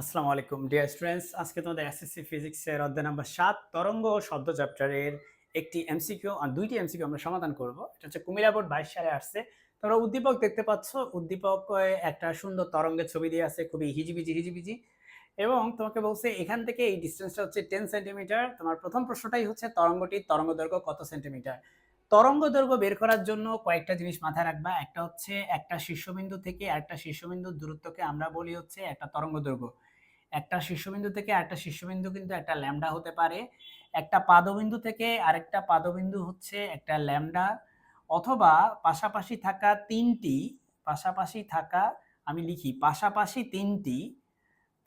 আসসালামু আলাইকুম, dear students. আজকে তোমাদের এসএসসি ফিজিক্সের অধ্যায় নাম্বার সাত, তরঙ্গ শব্দ চ্যাপ্টারের একটি এমসিকিউ আর দুইটি এমসিকিউ আমরা সমাধান করব। এটা হচ্ছে কুমিরা বোর্ড বাইশ সালে আসছে। তোমরা উদ্দীপক দেখতে পাচ্ছ, উদ্দীপক একটা সুন্দর তরঙ্গের ছবি দিয়ে আছে, খুবই হিজিবিজি হিজিবিজি। এবং তোমাকে বলছে, এখান থেকে এই ডিস্টেন্সটা হচ্ছে টেন সেন্টিমিটার তোমার প্রথম প্রশ্নটাই হচ্ছে তরঙ্গটির তরঙ্গ দৈর্ঘ্য কত সেন্টিমিটার তরঙ্গ দৈর্ঘ্য বের করার জন্য কয়েকটা জিনিস মাথায় রাখবা। একটা হচ্ছে একটা শীর্ষবিন্দু থেকে আরেকটা শীর্ষবিন্দুর দূরত্বকে আমরা বলি হচ্ছে একটা তরঙ্গ দৈর্ঘ্য। একটা শীর্ষবিন্দু থেকে আরেকটা শীর্ষবিন্দু কিন্তু একটা ল্যামডা হতে পারে। একটা পাদবিন্দু থেকে আরেকটা পাদবিন্দু হচ্ছে একটা ল্যামডা। অথবা পাশাপাশি থাকা তিনটি, পাশাপাশি থাকা আমি লিখি, পাশাপাশি তিনটি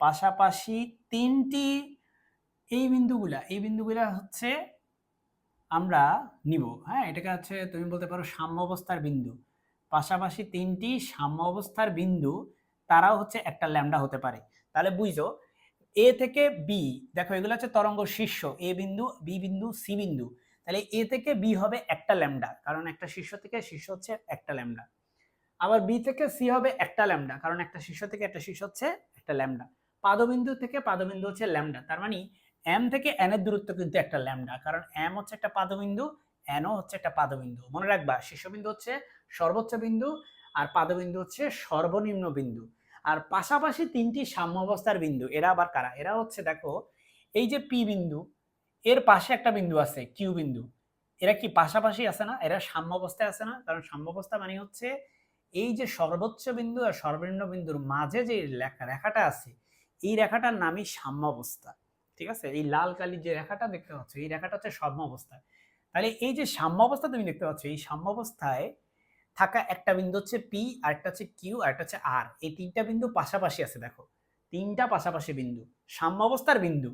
পাশাপাশি তিনটি, এই বিন্দুগুলা এই বিন্দুগুলা হচ্ছে আমরা নিব হ্যাঁ? এটাকে হচ্ছে তুমি বলতে পারো সাম্য অবস্থার বিন্দু। পাশাপাশি তিনটি সাম্য অবস্থার বিন্দু তারাও হচ্ছে একটা ল্যামডা হতে পারে। তাহলে বুঝছ এ থেকে বি দেখো এগুলো হচ্ছে তরঙ্গ শীর্ষ, এ বিন্দু বি বিন্দু সি বিন্দু। তাহলে এ থেকে বি হবে একটা ল্যামডা, কারণ একটা শীর্ষ থেকে শীর্ষ হচ্ছে একটা ল্যামডা। আবার বি থেকে সি হবে একটা ল্যামডা, কারণ একটা শীর্ষ থেকে একটা শীর্ষ হচ্ছে একটা ল্যামডা। পাদবিন্দু থেকে পাদবিন্দু হচ্ছে ল্যামডা, তার মানে এম থেকে এন এর দূরত্ব কিন্তু একটা ল্যামডা, কারণ এম হচ্ছে একটা পাদবিন্দু এনও হচ্ছে একটা পাদবিন্দু। মনে রাখবা, শীর্ষবিন্দু হচ্ছে সর্বোচ্চ বিন্দু আর পাদবিন্দু হচ্ছে সর্বনিম্ন বিন্দু। আর পাশাপাশি তিনটি সাম্য অবস্থার বিন্দু, এরা আবার কারা? এরা হচ্ছে দেখো, এই যে পি বিন্দু, এর পাশে একটা বিন্দু আছে কিউ বিন্দু। এরা কি পাশাপাশি আছে না? এরা সাম্য অবস্থায় আছে না? কারণ সাম্য অবস্থা মানে হচ্ছে এই যে সর্বোচ্চ বিন্দু আর সর্বনিম্ন বিন্দুর মাঝে যে রেখাটা আছে, এই রেখাটার নামই সাম্য অবস্থা। ঠিক আছে? এই লাল কালির যে রেখাটা দেখতে পাচ্ছ, এই রেখাটা হচ্ছে সাম্য অবস্থা। তাহলে এই যে সাম্য অবস্থা তুমি দেখতে পাচ্ছ, এই সাম্য অবস্থায় থাকা একটা বিন্দু হচ্ছে পি আর একটা হচ্ছে কিউ আর একটা হচ্ছে আর এই তিনটা বিন্দু পাশাপাশি আছে, দেখো। তিনটা পাশাপাশি বিন্দু। সাম্য অবস্থার বিন্দু।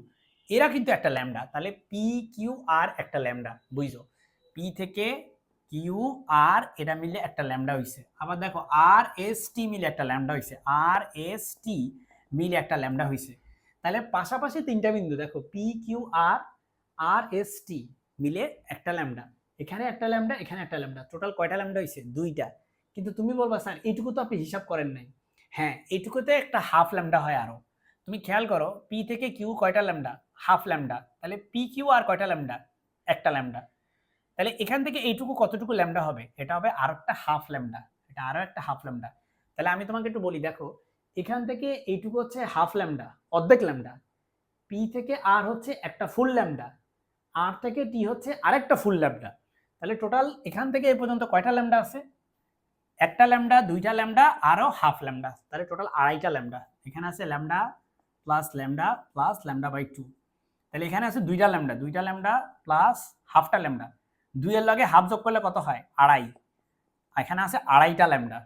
এরা কিন্তু একটা ল্যামডা। তাহলে পি কিউ আর একটা ল্যামডা, বুঝছ? পি থেকে কিউ আর এটা মিলে একটা ল্যামডা হইছে। আবার দেখো আর এস টি মিলে একটা ল্যামডা হইছে। আর এস টি মিলে একটা ল্যামডা হইছে। তাহলে পাশাপাশি তিনটা বিন্দু, দেখো পি কিউ আর আর এস টি মিলে একটা ল্যামডা। এখানে একটা ল্যামডা, এখানে একটা ল্যামডা। টোটাল কয়টা ল্যামডা হয়েছে দুইটা। কিন্তু তুমি বলবা, স্যার, এইটুকু তো আপনি হিসাব করেন নাই। হ্যাঁ এইটুকুতে একটা হাফ ল্যামডা হয় আরও। তুমি খেয়াল করো পি থেকে কিউ কয়টা ল্যামডা? Half lambda. তাহলে পি কিউ আর কয়টা ল্যামডা? একটা ল্যামডা। তাহলে এখান থেকে এইটুকু কতটুকু ল্যামডা হবে? এটা হবে আর একটা হাফ ল্যামডা। এটা আরও একটা হাফ ল্যামডা। তাহলে আমি তোমাকে একটু বলি, দেখো এখান থেকে এইটুকু হচ্ছে হাফ ল্যামডা অর্ধেক ল্যামডা পি থেকে আর হচ্ছে একটা ফুল ল্যামডা আর থেকে টি হচ্ছে আরেকটা ফুল ল্যামডা তাহলে টোটাল এখান থেকে এই পর্যন্ত কয়টা ল্যামডা আছে? একটা ল্যামডা দুইটা ল্যামডা আরও হাফ ল্যামডা তাহলে টোটাল আড়াইটা ল্যামডা এখানে আছে lambda plus lambda plus lambda by two তাহলে এখানে আছে দুইটা ল্যামডা দুইটা ল্যামডা প্লাস হাফটা ল্যামডা দুইয়ের লগে হাফ যোগ করলে কত হয়? আড়াই। এখানে আছে আড়াইটা ল্যামডা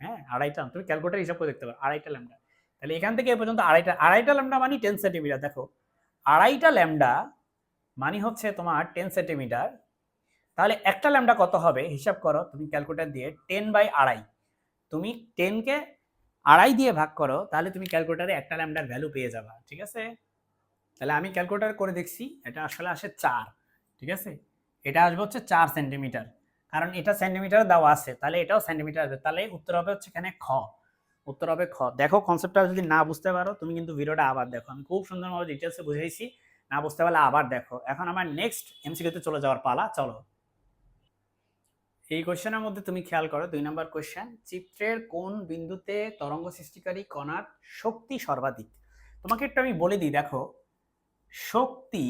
হ্যাঁ আড়াইটা তুমি ক্যালকুলেটার হিসাব করে দেখতে পারো, আড়াইটা ল্যামডা তাহলে এখান থেকে এ পর্যন্ত আড়াইটা আড়াইটা ল্যামডা মানে টেন সেন্টিমিটার। দেখো, আড়াইটা ল্যামডা মানে হচ্ছে তোমার টেন সেন্টিমিটার। তাহলে একটা ল্যামডা কত হবে? হিসাব করো, তুমি ক্যালকুলেটার দিয়ে টেন বাই আড়াই। তুমি টেনকে আড়াই দিয়ে ভাগ করো, তাহলে তুমি ক্যালকুলেটারে একটা ল্যামডার ভ্যালু পেয়ে যাবা, ঠিক আছে? তাহলে আমি ক্যালকুলেটার করে দেখছি, এটা আসলে আসে চার, ঠিক আছে? এটা আসবে হচ্ছে চার সেন্টিমিটার। কারণ এটা সেন্টিমিটার দেওয়া আছে, তাহলে এটাও সেন্টিমিটার আসবে তাহলে উত্তর হবে হচ্ছে এখানে খ। উত্তর হবে খ। দেখো কনসেপ্টটা যদি না বুঝতে পারো, তুমি কিন্তু ভিডিওটা আবার দেখো। আমি খুব সুন্দরভাবে ডিটেলসে বুঝাইছি। না বুঝতে পারলে আবার দেখো। এখন আমার নেক্সট এমসিকিউতে চলে যাওয়ার পালা, চলো। এই কোশ্চেনের মধ্যে তুমি খেয়াল করো, দুই নম্বর কোশ্চেন চিত্রের কোন বিন্দুতে তরঙ্গ সৃষ্টিকারী কণার শক্তি সর্বাধিক? তোমাকে একটু আমি বলে দিই, দেখো। শক্তি,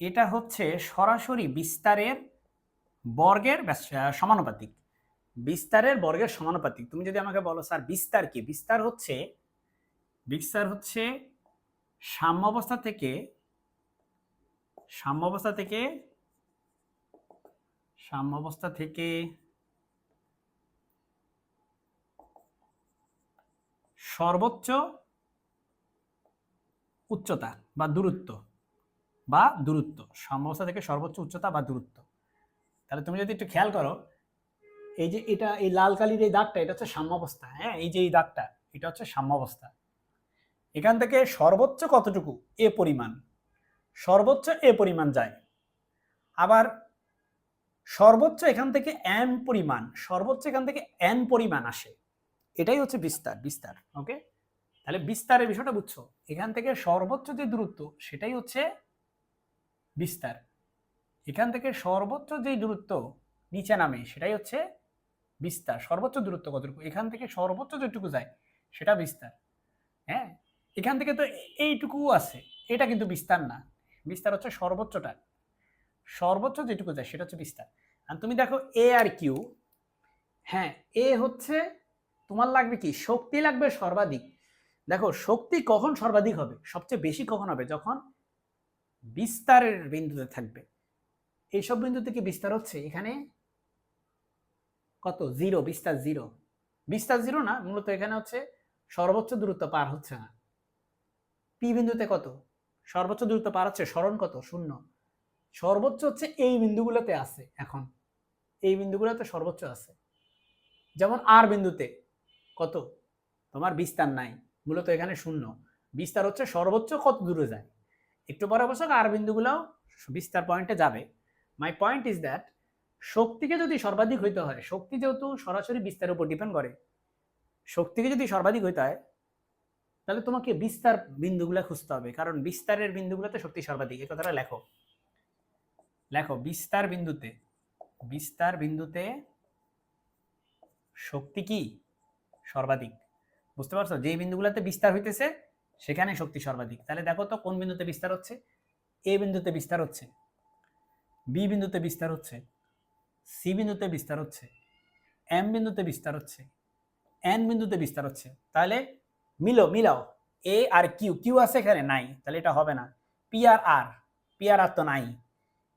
এটা হচ্ছে সরাসরি বিস্তারের বর্গের সমানুপাতিক। বিস্তারের বর্গের সমানুপাতিক। তুমি যদি আমাকে বলো, স্যার, বিস্তার কি? বিস্তার হচ্ছে বিস্তার হচ্ছে সাম্য অবস্থা থেকে, সাম্য অবস্থা থেকে, সাম্য অবস্থা থেকে সর্বোচ্চ উচ্চতা বা দূরত্ব বা দূরত্ব। সাম্য অবস্থা থেকে সর্বোচ্চ উচ্চতা বা দূরত্ব। তাহলে তুমি যদি একটু খেয়াল করো, এই যে এটা, এই লাল কালির এই দাগটা, এটা হচ্ছে সাম্য অবস্থা হ্যাঁ? এই যে এই দাগটা, এটা হচ্ছে সাম্য অবস্থা এখান থেকে সর্বোচ্চ কতটুকু? এ পরিমাণ। সর্বোচ্চ এ পরিমাণ যায়। আবার সর্বোচ্চ এখান থেকে এন পরিমাণ, সর্বোচ্চ এখান থেকে এন পরিমাণ আসে। এটাই হচ্ছে বিস্তার বিস্তার ওকে তাহলে বিস্তারের বিষয়টা বুঝছ। এখান থেকে সর্বোচ্চ যে দূরত্ব, সেটাই হচ্ছে বিস্তার। এখান থেকে সর্বোচ্চ যে দূরত্ব নিচে নামে, সেটাই হচ্ছে বিস্তার। সর্বোচ্চ দূরত্ব কতটুকু? এখান থেকে সর্বোচ্চ যেটুকু যায়, সেটা বিস্তার। হ্যাঁ? এখান থেকে তো এইটুকু আছে, এটা কিন্তু বিস্তার না। বিস্তার হচ্ছে সর্বোচ্চটা। সর্বোচ্চ যেটুকু যায়, সেটা হচ্ছে বিস্তার। আর তুমি দেখো এ আর কিউ হ্যাঁ এ হচ্ছে তোমার লাগবে কি? শক্তি লাগবে সর্বাধিক। দেখো, শক্তি কখন সর্বাধিক হবে? সবচেয়ে বেশি কখন হবে? যখন বিস্তারের বিন্দুতে থাকবে। এইসব বিন্দু থেকে বিস্তার হচ্ছে এখানে? কত? জিরো, বিস্তার জিরো। বিস্তার জিরো না, মূলত এখানে হচ্ছে সর্বোচ্চ দূরত্ব পার হচ্ছে না। পি বিন্দুতে কত? সর্বোচ্চ দূরত্ব পার হচ্ছে, স্মরণ কত? শূন্য। সর্বোচ্চ হচ্ছে এই বিন্দুগুলোতে আছে এখন। এই বিন্দুগুলোতে সর্বোচ্চ আছে। যেমন আর বিন্দুতে কত? তোমার বিস্তার নাই, মূলত এখানে শূন্য। বিস্তার হচ্ছে সর্বোচ্চ কত দূরে যায়? একটু পরে অবশ্য আর বিন্দুগুলোও বিস্তার পয়েন্টে যাবে। মাই পয়েন্ট ইজ দ্যাট শক্তিকে যদি সর্বাধিক হইতে হয়, শক্তি যেহেতু সরাসরি বিস্তারের উপর ডিপেন্ড করে, শক্তিকে যদি সর্বাধিক হইতে হয়, তাহলে তোমাকে বিস্তার বিন্দুগুলো খুঁজতে হবে। কারণ বিস্তারের বিন্দুগুলোতে শক্তি সর্বাধিক। এই কথাটা লেখো। লেখো, বিস্তার বিন্দুতে। বিস্তার বিন্দুতে শক্তি কি? সর্বাধিক। বুঝতে পারছ? যে বিন্দুগুলোতে বিস্তার হইতেছে, সেখানে শক্তি সর্বাধিক। তাহলে দেখো তো কোন বিন্দুতে বিস্তার হচ্ছে? এ বিন্দুতে বিস্তার হচ্ছে। বি বিন্দুতে বিস্তার হচ্ছে, সি বিন্দুতে বিস্তার হচ্ছে, এম বিন্দুতে বিস্তার হচ্ছে, এন বিন্দুতে বিস্তার হচ্ছে। তাহলে মিলো, মিলাও। এ আর কিউ কিউ আছে এখানে? নাই। তাহলে এটা হবে না। পি আর আর, পি আর আর তো নাই।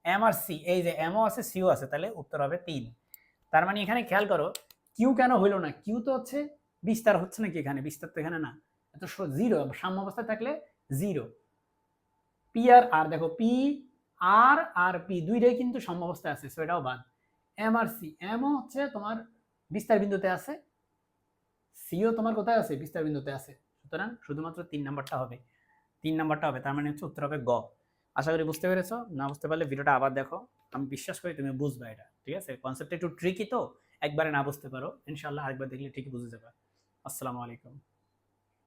এম আর সি, এই যে এমও আছে, সিও আছে, তাহলে উত্তর হবে তিন। তার মানে এখানে খেয়াল করো, কিউ কেন হইল না? কিউ তো হচ্ছে বিস্তার হচ্ছে নাকি এখানে? বিস্তার তো এখানে না। এত জিরো সাম্য অবস্থায় থাকলে জিরো। পি আর আর, দেখো, পি আর আর পি দুইটাই কিন্তু সাম্য আছে সো এটাও বাদ। এম আর সি এমও হচ্ছে তোমার বিস্তার বিন্দুতে আছে সিও তোমার কোথায় আছে? বিস্তার বিন্দুতে আছে। সুতরাং শুধুমাত্র তিন নাম্বারটা হবে। তিন নাম্বারটা হবে, তার মানে হচ্ছে উত্তর হবে গ। আশা করি বুঝতে পেরেছ? না বুঝতে পারলে ভিডিওটা আবার দেখো। আমি বিশ্বাস করি তুমি বুঝবে এটা, ঠিক আছে? কনসেপ্টটা একটু ট্রিকি তো, একবারে না বুঝতে পারো। ইনশাল্লাহ আরেকবার দেখলে ঠিকই বুঝে যাবে। আসসালামু আলাইকুম।